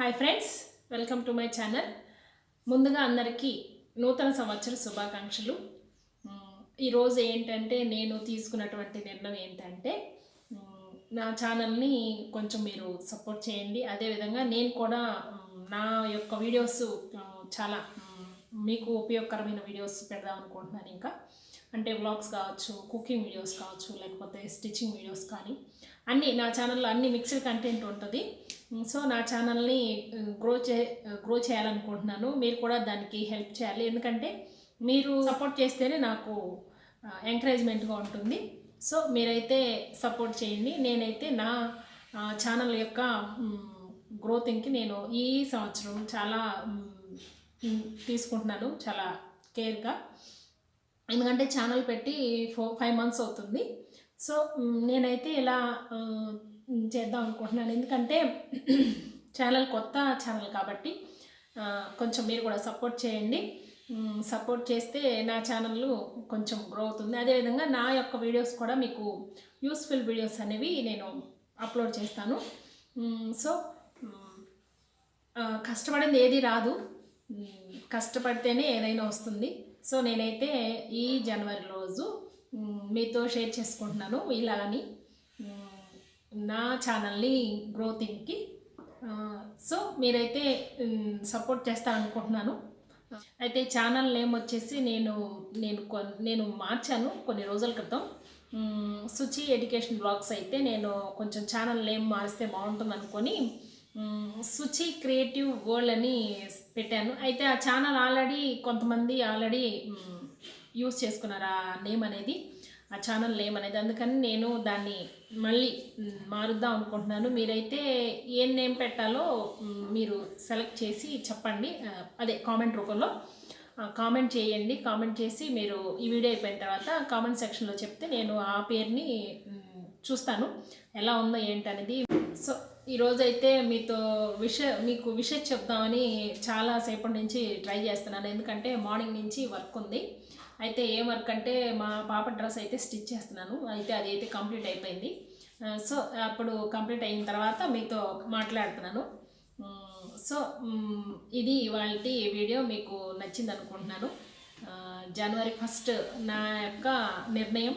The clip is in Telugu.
Hi friends welcome to my channel ముందుగా అందరికీ నూతన సంవత్సర శుభాకాంక్షలు. ఈరోజు ఏంటంటే నేను తీసుకున్నటువంటి నిర్ణయం ఏంటంటే నా ఛానల్ని కొంచెం మీరు సపోర్ట్ చేయండి. అదేవిధంగా నేను కూడా నా యొక్క వీడియోస్ చాలా మీకు ఉపయోగకరమైన వీడియోస్ పెడదాం అనుకుంటున్నాను ఇంకా. అంటే వ్లాగ్స్ కావచ్చు కుకింగ్ వీడియోస్ కావచ్చు లేకపోతే స్టిచ్చింగ్ వీడియోస్ కానీ. అన్నీ నా ఛానల్లో అన్ని మిక్స్డ్ కంటెంట్ ఉంటుంది. సో నా ఛానల్ని గ్రో చే గ్రో చేయాలనుకుంటున్నాను. మీరు కూడా దానికి హెల్ప్ చేయాలి. ఎందుకంటే మీరు సపోర్ట్ చేస్తేనే నాకు ఎంకరేజ్మెంట్గా ఉంటుంది. సో మీరైతే సపోర్ట్ చేయండి. నేనైతే నా ఛానల్ యొక్క గ్రోతింగ్కి నేను ఈ సంవత్సరం చాలా తీసుకుంటున్నాను చాలా కేర్గా. ఎందుకంటే ఛానల్ పెట్టి ఫోర్ ఫైవ్ మంత్స్ అవుతుంది. సో నేనైతే ఇలా చేద్దాం అనుకుంటున్నాను. ఎందుకంటే ఛానల్ కొత్త ఛానల్ కాబట్టి కొంచెం మీరు కూడా సపోర్ట్ చేయండి. సపోర్ట్ చేస్తే నా ఛానల్ కొంచెం గ్రో అవుతుంది. అదేవిధంగా నా యొక్క వీడియోస్ కూడా మీకు యూస్ఫుల్ వీడియోస్ అనేవి నేను అప్లోడ్ చేస్తాను. సో కష్టపడింది ఏది రాదు. కష్టపడితేనే ఏదైనా వస్తుంది. సో నేనైతే ఈ జనవరి రోజు మీతో షేర్ చేసుకుంటున్నాను ఇలాగని నా ఛానల్ని గ్రోతింగ్కి. సో మీరైతే సపోర్ట్ చేస్తారనుకుంటున్నాను. అయితే ఛానల్ నేమ్ వచ్చేసి నేను నేను నేను మార్చాను కొన్ని రోజుల క్రితం. సుచి ఎడ్యుకేషన్ బ్లాగ్స్ అయితే నేను కొంచెం ఛానల్ నేమ్ మారిస్తే బాగుంటుంది అనుకొని సుచి క్రియేటివ్ వరల్డ్ అని పెట్టాను. అయితే ఆ ఛానల్ ఆల్రెడీ కొంతమంది ఆల్రెడీ యూస్ చేసుకున్నారు ఆ నేమ్ అనేది ఆ ఛానల్ నేమ్ అనేది. అందుకని నేను దాన్ని మళ్ళీ మారుద్దాం అనుకుంటున్నాను. మీరైతే ఏ నేమ్ పెట్టాలో మీరు సెలెక్ట్ చేసి చెప్పండి. అదే కామెంట్ రూపంలో కామెంట్ చేయండి. కామెంట్ చేసి మీరు ఈ వీడియో అయిపోయిన తర్వాత కామెంట్ సెక్షన్లో చెప్తే నేను ఆ పేరుని చూస్తాను. ఎలా ఉందో ఏంటనేది సో ఈరోజైతే మీతో విష మీకు విషయం చెప్దామని చాలా సేపటి నుంచి ట్రై చేస్తున్నాను. ఎందుకంటే మార్నింగ్ నుంచి వర్క్ ఉంది. అయితే ఏ వర్క్ అంటే మా పాప డ్రెస్ అయితే స్టిచ్ చేస్తున్నాను. అయితే అది అయితే కంప్లీట్ అయిపోయింది. సో అప్పుడు కంప్లీట్ అయిన తర్వాత మీతో మాట్లాడుతున్నాను. సో ఇది ఇవాళ వీడియో మీకు నచ్చింది అనుకుంటున్నాను జనవరి ఫస్ట్ నా యొక్క నిర్ణయం.